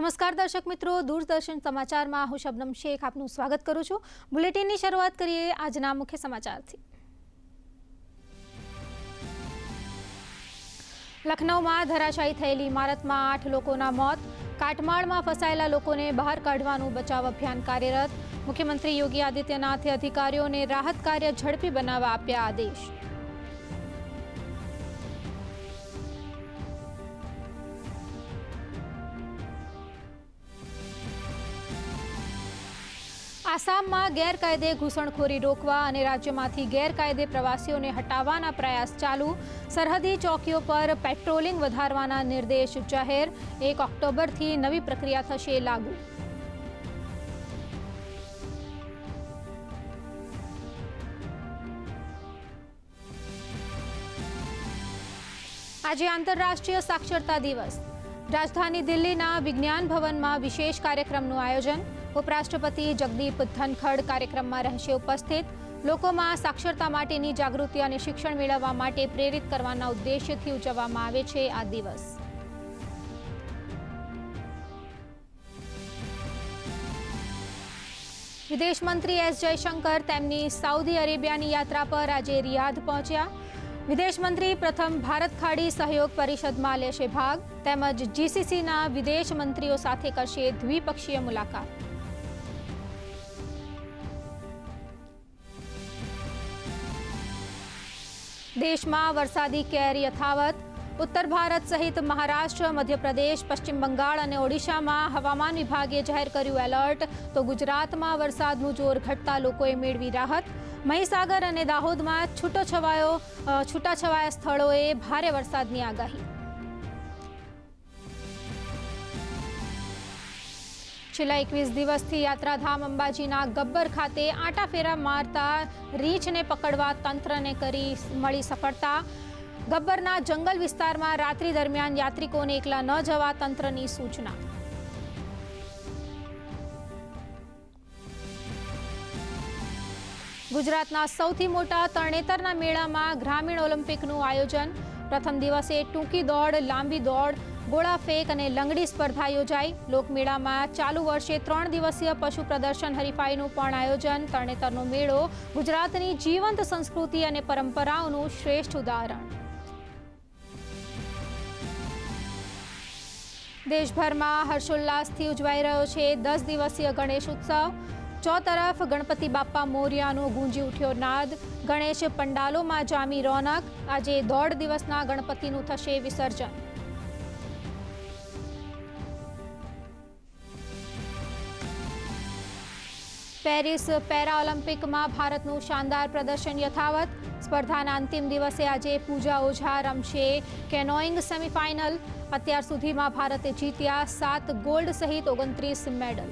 નમસ્કાર દર્શક મિત્રો, દૂરદર્શન સમાચારમાં હું શબનમ શેખ આપનું સ્વાગત કરું છું. બુલેટિનની શરૂઆત કરીએ આજના મુખ્ય સમાચારથી. લખનૌમાં ધરાશાયી થયેલી ઇમારતમાં આઠ લોકોના મોત, કાટમાળમાં ફસાયેલા લોકોને બહાર કાઢવાનું બચાવ અભિયાન કાર્યરત, મુખ્યમંત્રી યોગી આદિત્યનાથે અધિકારીઓને રાહત કાર્ય ઝડપી બનાવવા આપ્યા આદેશ. આસામમાં ગેરકાયદે ઘૂસણખોરી રોકવા અને રાજ્યમાંથી ગેરકાયદે પ્રવાસીઓને હટાવવાના પ્રયાસ ચાલુ. સરહદી ચોકીઓ પર પેટ્રોલિંગ વધારવાના નિર્દેશ જાહેર. એક ઓક્ટોબરથી નવી પ્રક્રિયા થશે લાગુ. આજે આંતરરાષ્ટ્રીય સાક્ષરતા દિવસ. રાજધાની દિલ્હીના વિજ્ઞાન ભવનમાં વિશેષ કાર્યક્રમનું આયોજન. ઉપરાષ્ટ્રપતિ જગદીપ ધનખડ કાર્યક્રમમાં રહેશે ઉપસ્થિત. લોકોમાં સાક્ષરતા માટેની જાગૃતિ અને શિક્ષણ મેળવવા માટે પ્રેરિત કરવાના ઉદ્દેશ્યથી ઉજવવામાં આવે છે આ દિવસ. વિદેશ મંત્રી એસ જયશંકર તેમની સાઉદી અરેબિયાની યાત્રા પર આજે રિયાધ પહોંચ્યા. વિદેશ મંત્રી પ્રથમ ભારત ખાડી સહયોગ પરિષદમાં લેશે ભાગ. તેમજ જીસીસીના વિદેશ મંત્રીઓ સાથે કરશે દ્વિપક્ષીય મુલાકાત. દેશમાં વરસાદી કેર યથાવત. ઉત્તર ભારત સહિત મહારાષ્ટ્ર, મધ્યપ્રદેશ, પશ્ચિમ બંગાળ અને ઓડિશામાં હવામાન વિભાગે જાહેર કર્યું એલર્ટ. તો ગુજરાતમાં વરસાદનું જોર ઘટતા લોકોએ મેળવી રાહત. મહીસાગર અને દાહોદમાં છૂટોછવાયો છવાયો છૂટાછવાયા સ્થળોએ ભારે વરસાદની આગાહી. છેલ્લા એકવીસ દિવસથી યાત્રાધામ અંબાજીના ગબ્બર ખાતે આંટાફેરા મારતા રીંછને પકડવા તંત્રને કરી મળી સફળતા. ગબ્બરના જંગલ વિસ્તારમાં રાત્રિ દરમિયાન યાત્રિકોને એકલા ન જવા તંત્રની સૂચના. ગુજરાતના સૌથી મોટા તરણેતરના મેળામાં ગ્રામીણ ઓલિમ્પિકનું આયોજન. પ્રથમ દિવસે ટૂંકી દોડ, લાંબી દોડ ગોળા ફેંક અને લંગડી સ્પર્ધા યોજાઈ. લોકમેળામાં ચાલુ વર્ષે ત્રણ દિવસીય પશુ પ્રદર્શન હરીફાઈનું પણ આયોજન. તરણેતરનો મેળો ગુજરાતની જીવંત સંસ્કૃતિ અને પરંપરાઓનું શ્રેષ્ઠ ઉદાહરણ. દેશભરમાં હર્ષોલ્લાસથી ઉજવાઈ રહ્યો છે દસ દિવસીય ગણેશ ઉત્સવ. ચોતરફ ગણપતિ બાપ્પા મોર્યાનો ગુંજી ઉઠ્યો નાદ. ગણેશ પંડાલોમાં જામી રોનક. આજે દોઢ દિવસના ગણપતિનું થશે વિસર્જન. પેરિસ પેરા ઓલિમ્પિકમાં ભારતનું શાનદાર પ્રદર્શન યથાવત. સ્પર્ધાના અંતિમ દિવસે આજે પૂજા ઓઝા રમશે કેનોઇંગ સેમિફાઇનલ. અત્યાર સુધીમાં ભારતે જીત્યા સાત ગોલ્ડ સહિત ઓગણત્રીસ મેડલ.